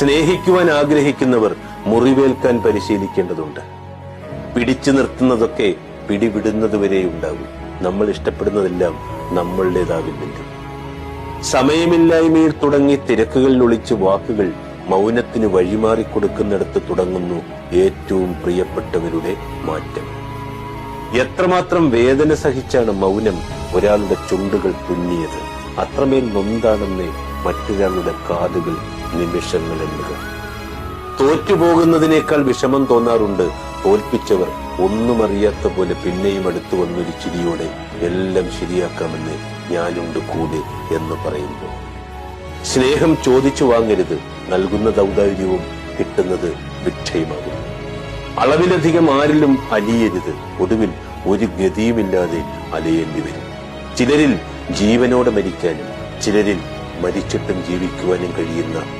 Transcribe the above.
സ്നേഹിക്കുവാൻ ആഗ്രഹിക്കുന്നവർ മുറിവേൽക്കാൻ പരിശീലിക്കേണ്ടതുണ്ട്. പിടിച്ചു നിർത്തുന്നതൊക്കെ പിടിവിടുന്നത് ഉണ്ടാകും നമ്മൾ ഇഷ്ടപ്പെടുന്നതെല്ലാം നമ്മളുടേതാവില്ലെങ്കിൽ സമയമില്ലായ്മയിൽ തുടങ്ങി തിരക്കുകളിൽ ഒളിച്ച് വാക്കുകൾ മൗനത്തിന് വഴിമാറി കൊടുക്കുന്നിടത്ത് തുടങ്ങുന്നു ഏറ്റവും പ്രിയപ്പെട്ടവരുടെ മാറ്റം. എത്രമാത്രം വേദന സഹിച്ചാണ് മൗനം ഒരാളുടെ ചുണ്ടുകൾ തുന്നിയത്? അത്രമേൽ നൊന്താണെന്ന് മറ്റൊരാളുടെ കാതുകൾ നിമിഷങ്ങൾ എണ്ണുക തോറ്റുപോകുന്നതിനേക്കാൾ വിഷമം തോന്നാറുണ്ട് തോൽപ്പിച്ചവർ. ഒന്നും അറിയാത്ത പോലെ പിന്നെയും അടുത്തു വന്നൊരു ചിരിയോടെ എല്ലാം ശരിയാക്കാമെന്ന് ഞാനുണ്ട് കൂടെ എന്ന് പറയുമ്പോൾ. സ്നേഹം ചോദിച്ചു വാങ്ങരുത്. നൽകുന്ന ദൗദാര്യവും കിട്ടുന്നത് ഭിക്ഷയുമാകും അളവിലധികം ആരിലും അലിയരുത്. ഒടുവിൽ ഒരു ഗതിയുമില്ലാതെ അലയേണ്ടി വരും. ചിലരിൽ ജീവനോടെ മരിക്കാനും ചിലരിൽ മരിച്ചിട്ടും ജീവിക്കുവാനും കഴിയുന്ന